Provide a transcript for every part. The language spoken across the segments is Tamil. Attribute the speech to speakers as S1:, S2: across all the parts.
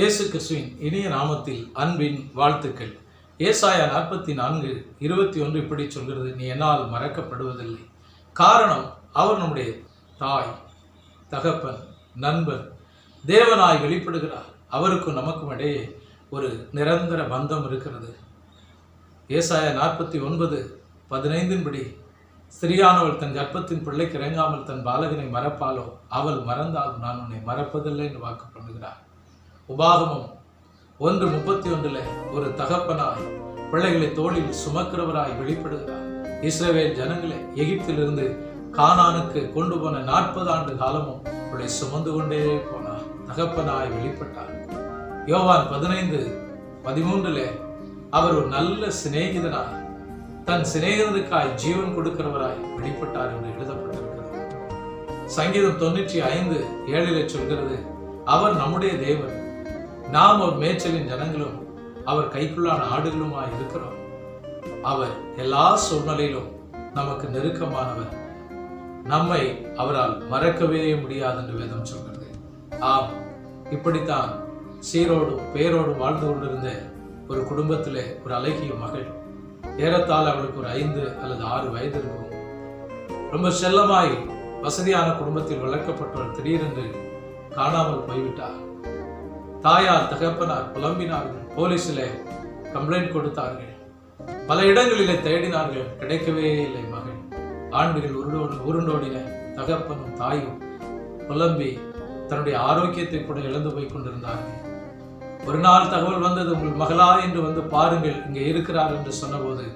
S1: இயேசு கிறிஸ்துவின் இனிய நாமத்தில் அன்பின் வாழ்த்துக்கள். ஏசாயா நாற்பத்தி நான்கு இருபத்தி ஒன்று இப்படி சொல்கிறது நீ என்னால் மறக்கப்படுவதில்லை. காரணம் அவர் நம்முடைய தாய் தகப்பன் நண்பர் தேவனாய் வெளிப்படுகிறார். அவருக்கும் நமக்கும் இடையே ஒரு நிரந்தர பந்தம் இருக்கிறது. ஏசாயா நாற்பத்தி ஒன்பது பதினைந்தின்படி ஸ்திரியானவள் தன் கர்ப்பத்தின் பிள்ளைக்கு இறங்காமல் தன் பாலகனை மறப்பாலோ அவள் மறந்தால் நான் உன்னை மறப்பதில்லை என்று வாக்கு பண்ணுகிறார் உபாகமம். ஒன்று முப்பத்தி ஒன்றில் ஒரு தகப்பனாய் பிள்ளைகளை தோளில் சுமக்கிறவராய் வெளிப்படுகிறார். இஸ்ரவேல் ஜனங்களை எகிப்திலிருந்து கானானுக்கு கொண்டு போன நாற்பது ஆண்டு காலமும் அவளை சுமந்து கொண்டே போனார் தகப்பனாய் வெளிப்பட்டார். யோவான் பதினைந்து பதிமூன்றில் அவர் ஒரு நல்ல சிநேகிதனாய் தன் சிநேகிதனுக்காய் ஜீவன் கொடுக்கிறவராய் வெளிப்பட்டார் என்று எழுதப்பட்டிருக்கிறது. சங்கீதம் தொண்ணூற்றி ஐந்து ஏழில் சொல்கிறது அவர் நம்முடைய தேவன் நாம் ஒரு மேய்ச்சலின் ஜனங்களும் அவர் கைக்குள்ளான ஆடுகளுமாய் இருக்கிறோம். அவர் எல்லா சூழ்நிலையிலும் நமக்கு நெருக்கமானவர். நம்மை அவரால் மறக்கவே முடியாது என்று வேதம் சொல்கிறது. ஆம் இப்படித்தான் சீரோடும் பேரோடும் வாழ்ந்து கொண்டிருந்த ஒரு குடும்பத்தில் ஒரு அழகிய மகள் ஏறத்தால் அவளுக்கு ஒரு ஐந்து அல்லது ஆறு வயது இருக்கும். ரொம்ப செல்லமாய் வசதியான குடும்பத்தில் வளர்க்கப்பட்டவர் திடீரென்று காணாமல் போய்விட்டார். தாயார் தகப்பனார் புலம்பினார்கள் போலீஸில் கம்ப்ளைண்ட் கொடுத்தார்கள். பல இடங்களிலே தேடினார்கள் கிடைக்கவே இல்லை மகள் ஆண்டுகள் உருண்டோடு உருண்டோடின தகப்பனும் தாயும் புலம்பி தன்னுடைய ஆரோக்கியத்தை கூட இழந்து போய் கொண்டிருந்தார்கள். ஒரு நாள் தகவல் வந்தது உங்கள் மகளா என்று வந்து பாருங்கள் இங்கே இருக்கிறார் என்று சொன்னபோது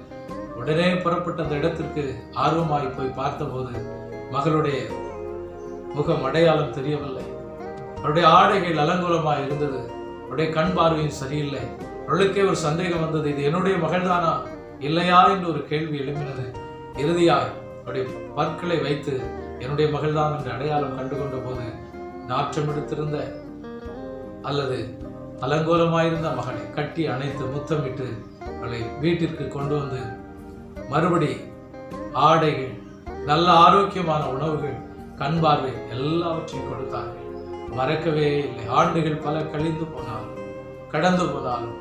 S1: உடனே புறப்பட்ட அந்த இடத்திற்கு ஆர்வமாய் போய் பார்த்தபோது மகளுடைய முகம் அடையாளம் தெரியவில்லை. அவருடைய ஆடைகள் அலங்கோலமாய் இருந்தது. அவருடைய கண் பார்வையும் சரியில்லை. அவளுக்கே ஒரு சந்தேகம் வந்தது. இது என்னுடைய மகள்தானா? இல்லையா என்று ஒரு கேள்வி எழுப்பினது இறுதியாய் அவருடைய பற்களை வைத்து என்னுடைய மகள்தான் என்று அடையாளம் கண்டுகொண்ட போது நாற்றம் எடுத்திருந்த அல்லது அலங்கோலமாயிருந்த மகளை கட்டி அணைத்து முத்தமிட்டு அவளை வீட்டிற்கு கொண்டு வந்து மறுபடி ஆடைகள் நல்ல ஆரோக்கியமான உணவுகள் கண் பார்வை எல்லாவற்றையும் கொடுத்தார்கள். மறக்கவே இல்லை. ஆண்டுகள் பல கழிந்து போனாலும் கடந்து போனாலும்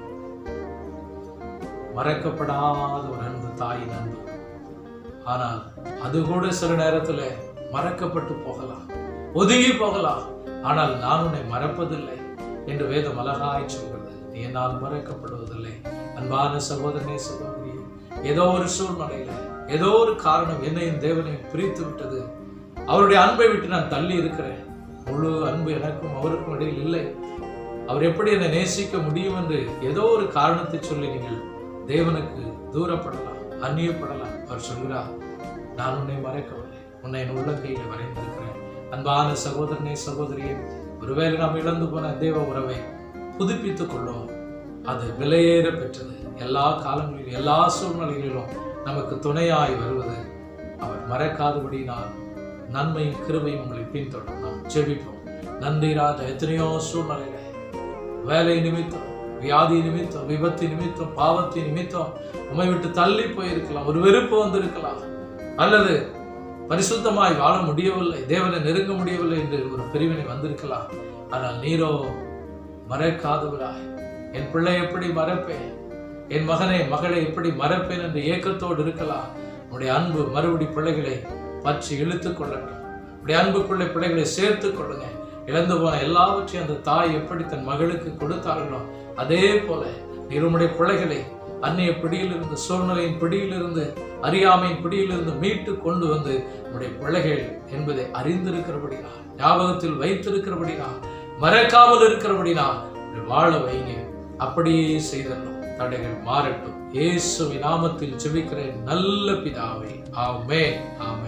S1: மறக்கப்படாத ஒரு அன்பு தாயின் அன்பு. ஆனால் அது கூட சில நேரத்துல மறக்கப்பட்டு போகலாம் ஒதுங்கி போகலாம். ஆனால் நான் உன்னை மறப்பதில்லை என்று வேதம் அழகாய் சொல்கிறது. நீ என்னால் மறக்கப்படுவதில்லை. அன்பான சகோதரனே சகோதரி ஏதோ ஒரு சூழ்நிலையில ஏதோ ஒரு காரணம் என்னையும் தேவனையும் பிரித்து விட்டது. அவருடைய அன்பை விட்டு நான் தள்ளி இருக்கிறேன். முழு அன்பு எனக்கும் அவருக்கும் இடையில் இல்லை. அவர் எப்படி என்னை நேசிக்க முடியும் என்று ஏதோ ஒரு காரணத்தை சொல்லி நீங்கள் தேவனுக்கு தூரப்படலாம் அந்நியப்படலாம். அவர் சொல்கிறார் நான் உன்னை மறைக்கவில்லை. உன்னை என் உள்ளங்கையில் வரைந்திருக்கிறேன் அன்பான சகோதரனே சகோதரியே ஒருவேளை நாம் இழந்து போன தேவ உறவை புதுப்பித்துக் கொள்ளும் அது விலையேற பெற்றது. எல்லா காலங்களிலும் எல்லா சூழ்நிலைகளிலும் நமக்கு துணையாய் வருவது. அவர் மறக்காதபடினால் நன்மையும் கிருபையும் உங்களை பின்தொடரும். நாம் ஜெபிப்போம். நன்றிராத எத்தனையோ சூழ்நிலையில வேலை நிமித்தம் வியாதி நிமித்தம் விபத்து நிமித்தம் பாவத்தின் நிமித்தம் உண்மை விட்டு தள்ளி போயிருக்கலாம். ஒரு வெறுப்பு வந்திருக்கலாம். அல்லது பரிசுத்தமாய் வாழ முடியவில்லை தேவனை நெருங்க முடியவில்லை என்று ஒரு பிரிவினை வந்திருக்கலாம். ஆனால் நீரோ மறைக்காதவராய் என் பிள்ளை எப்படி மறப்பேன்? என் மகனை மகளை எப்படி மறப்பேன் என்று ஏக்கத்தோடு இருக்கலாம். உடைய அன்பு மறுபடி பிள்ளைகளை பற்றி இழுத்துக் கொள்ளட்டும் அப்படி அன்புக்குள்ளே பிள்ளைகளை சேர்த்து கொள்ளுங்க இழந்து போன எல்லாவற்றையும் அந்த தாய் எப்படி தன் மகளுக்கு கொடுத்தார்களோ அதே போல இருமுடைய பிள்ளைகளை அந்நிய பிடியிலிருந்து சூழ்நிலையின் பிடியிலிருந்து அறியாமையின் பிடியிலிருந்து மீட்டு கொண்டு வந்து உடைய பிள்ளைகள் என்பதை அறிந்திருக்கிறபடினா ஞாபகத்தில் வைத்திருக்கிறபடினா மறக்காமல் இருக்கிறபடினா வாழ வைங்க அப்படியே செய்தரணும் தடைகள் மாறட்டும். இயேசுவின் நாமத்தில் ஜெபிக்கிறேன். நல்ல பிதாவை. ஆமே ஆமே